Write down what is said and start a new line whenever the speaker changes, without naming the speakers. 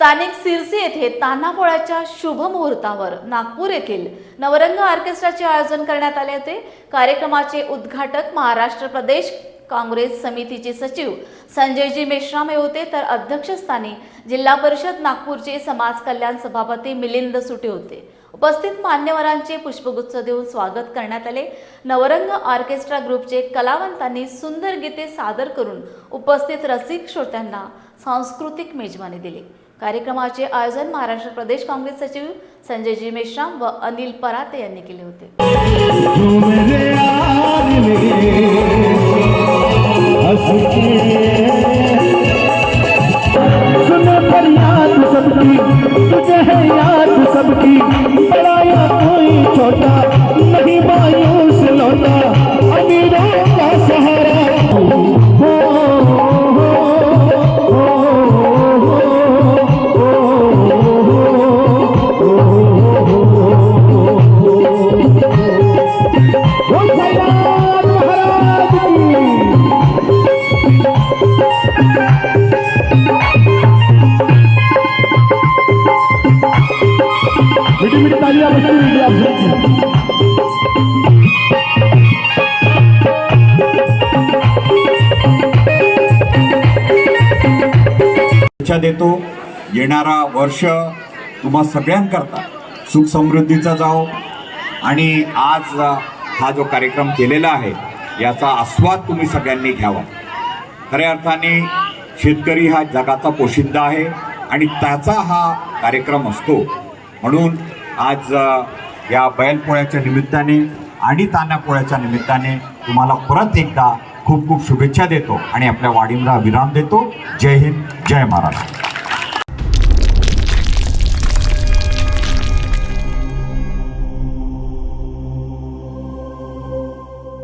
स्थानिक सिरसी येथे तान्हापोळ्याच्या शुभ मुहूर्तावर नागपूर येथील नवरंग ऑर्केस्ट्राचे आयोजन करण्यात आले होते. कार्यक्रमाचे उद्घाटक महाराष्ट्र प्रदेश काँग्रेस समितीचे सचिव संजयजी मेश्राम हे होते. तर अध्यक्षस्थानी जिल्हा परिषद नागपूरचे समाज कल्याण सभापती मिलिंद सुटे होते. उपस्थित मान्यवरांचे पुष्पगुच्छ देऊन स्वागत करण्यात आले. नवरंग ऑर्केस्ट्रा ग्रुपचे कलावंतांनी सुंदर गीते सादर करून उपस्थित रसिक श्रोत्यांना सांस्कृतिक मेजवानी दिली. कार्यक्रमाचे आयोजन महाराष्ट्र प्रदेश काँग्रेस सचिव संजयजी मेश्राम व अनिल पराते यांनी केले होते.
मिठी मिठी
देतो येणारा वर्ष तुम्हा सगळ्यांकरता सुख समृद्धीचा जाओ आणि आज हा जो कार्यक्रम केलेला आहे याचा आस्वाद तुम्ही सगळ्यांनी घ्यावा. खऱ्या अर्थाने शेतकरी हा जगाचा पोशिंदा आहे आणि त्याचा हा कार्यक्रम असतो. म्हणून आज या बैलपोळ्याच्या निमित्ताने आणि तान्यापोळ्याच्या निमित्ताने तुम्हाला परत एकदा खूप खूप शुभेच्छा देतो आणि आपल्या वाडींना विराम देतो. जय हिंद जय महाराष्ट्र.